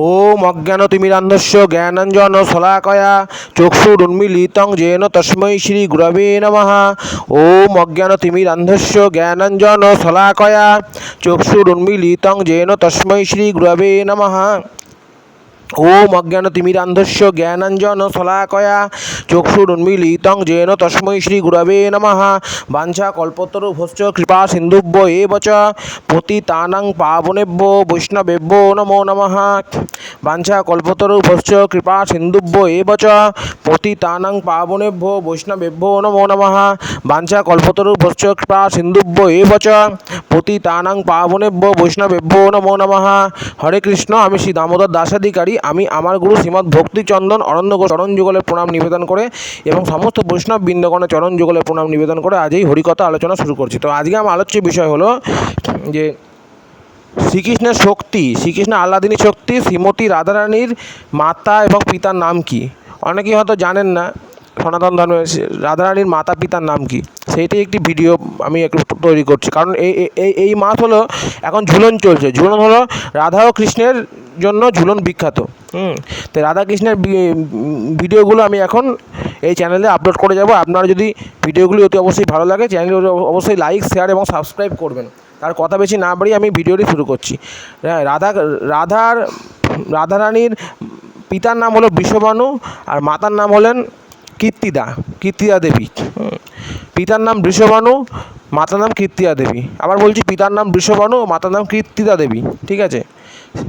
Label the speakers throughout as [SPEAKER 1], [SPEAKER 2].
[SPEAKER 1] ওম অজ্ঞানতিমিরান্ধস্য জ্ঞানাঞ্জন শলাকয়া চক্ষুরুন্মিলিতং gen তস্মৈ Shri গুরবে নমঃ ওম অজ্ঞানতিমিরান্ধস্য জ্ঞানাঞ্জন শলাকয়া চক্ষুরুন্মিলিতং gen তস্মৈ Shri গুরবে নমঃ ওম অজ্ঞানতিমিরান্ধস্য জ্ঞানাঞ্জন শলাকয়া চক্ষুরুন্মিলিতং যেন তস্मै শ্রী গুরবে নমঃ। বাঞ্ছা কল্পতরু কল্পতরুভশ্চ কৃপা সিন্ধুভ্য এব চ পতিতানাং পাবনেভ্যো বৈষ্ণবেভ্যো নমো নমঃ। বাঞ্ছা কল্পতরু কল্পতরুভশ্চ কৃপা সিন্ধুভ্য এব চ পতিতানাং পাবনেভ্যো বৈষ্ণবেভ্যো নমো নমঃ। বাঞ্ছা কল্পতরু কল্পতরুভশ্চ কৃপা সিন্ধুভ্য এব চ পতিতানাং পাবনেভ্যো বৈষ্ণবেভ্যো নমো নমঃ। হরে কৃষ্ণ, আমি শ্রী দামোদর দাসাধিকারী। আমি আমার গুরু শ্রীমৎ ভক্তিচন্দন অরণ্য চরণ যুগলের প্রণাম নিবেদন করে এবং সমস্ত বৈষ্ণব বৃন্দগণের চরণ যুগলের প্রণাম নিবেদন করে আজ এই হরিকথা আলোচনা শুরু করছি। তো আজকে আমার আলোচ্য বিষয় হলো যে শ্রীকৃষ্ণের শক্তি, শ্রীকৃষ্ণ আল্লাদিনী শক্তি, শ্রীমতী রাধারানীর মাতা এবং পিতার নাম কি? অনেকেই হয়তো জানেন না, সনাতন ধর্মের রাধারানীর মাতা পিতার নাম কি? সেইটাই একটি ভিডিও আমি একটু তৈরি করছি। কারণ এই এই- এই মাস হলো এখন ঝুলন চলছে। ঝুলন হলো রাধা ও কৃষ্ণের জন্য ঝুলন বিখ্যাত। হুম? তো রাধা কৃষ্ণের ভিডিওগুলো আমি এখন এই চ্যানেলে আপলোড করে যাব। আপনারা যদি ভিডিওগুলি অতি অবশ্যই ভালো লাগে চ্যানেলটি অবশ্যই লাইক শেয়ার এবং সাবস্ক্রাইব করবেন। তার কথা বেশি না বাড়িয়ে আমি ভিডিওটি শুরু করছি। হ্যাঁ রাধা, রাধার রাধারানীর পিতার নাম হলো বিশ্ববানু আর মাতার নাম হলেন কীর্তিদা কীর্তিদা দেবী। পিতার নাম বৃষভানু মাতার নাম কীর্তিদা দেবী। আবার বলছি পিতার নাম বৃষভানু মাতার নাম কীর্তিদা দেবী ঠিক আছে?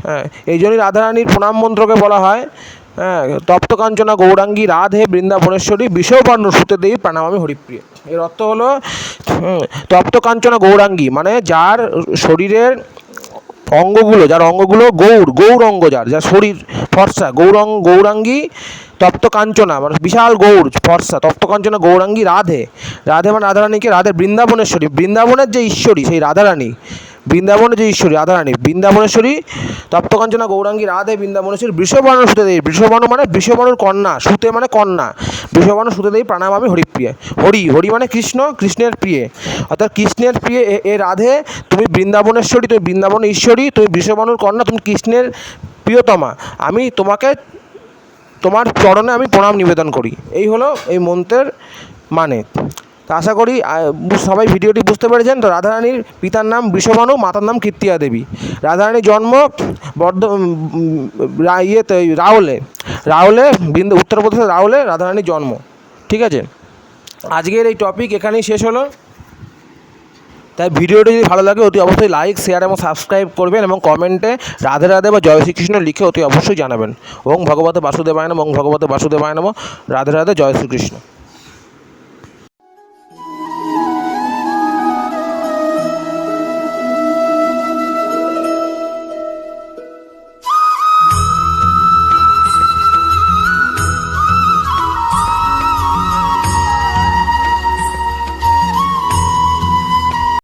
[SPEAKER 1] হ্যাঁ এই জন্যই রাধারানীর প্রণাম মন্ত্রকে বলা হয় হ্যাঁ তপ্ত কাঞ্চনা গৌরাঙ্গী রাধে বৃন্দাবনেশ্বরী বিষবর্ণ সুতে দেবী প্রাণামামি হরিপ্রিয়। এর অর্থ হলো হুম, তপ্ত কাঞ্চনা গৌরাঙ্গী মানে যার শরীরের অঙ্গগুলো, যার অঙ্গগুলো গৌর গৌর অঙ্গ যার যার শরীর ফর্সা, গৌরং, গৌরাঙ্গী তপ্ত কাঞ্চনা মানে বিশাল গৌর ফর্সা তপ্ত কাঞ্চনা গৌরাঙ্গী রাধে। রাধে মানে রাধারানীকে রাধে বৃন্দাবনেশ্বরী, বৃন্দাবনের যে ঈশ্বরী, সেই রাধারানী, বৃন্দাবনের যে ঈশ্বরী, রাধারানী, বৃন্দাবনেশ্বরী, তপ্তকাঞ্চনা, গৌরাঙ্গী রাধে, বৃন্দাবনেশ্বরী বৃষবাণু সুতে দেবী বৃষবাণু মানে বৃষবাণুর কন্যা, সুতে মানে কন্যা। বৃষবাণু সুতে দেবী প্রাণাম আমি হরিপ্রিয়। হরি হরি মানে কৃষ্ণ, কৃষ্ণের প্রিয়ে। অর্থাৎ কৃষ্ণের প্রিয়ে এ রাধে, তুমি বৃন্দাবনেশ্বরী, তুমি বৃন্দাবন ঈশ্বরী, তুমি বিশ্ববানুর কন্যা, তুমি কৃষ্ণের প্রিয়তমা। আমি তোমাকে, তোমার চরণে আমি প্রণাম নিবেদন করি। এই হলো এই মন্ত্রের মানে। তা আশা করি সবাই ভিডিওটি বুঝতে পেরেছেন। তো রাধারানীর পিতার নাম বৃষভানু, মাতার নাম কীর্তিয়া দেবী। রাধারানীর জন্ম বর্ধ ইয়েতে রাওলে। রাওলে, বৃন্দ, উত্তরপ্রদেশের রাওলে রাধারানীর জন্ম। ঠিক আছে? আজকের এই টপিক এখানেই শেষ হলো। তাই ভিডিওটি যদি ভালো লাগে, অতি অবশ্যই লাইক শেয়ার এবং সাবস্ক্রাইব করবেন এবং কমেন্টে রাধে রাধে বা জয় শ্রীকৃষ্ণ লিখে অতি অবশ্যই জানাবেন। ওং ভগবতে বাসুদেবায় নম, ওং ভগবতে বাসুদেবায় নম, রাধে রাধে জয় শ্রীকৃষ্ণ।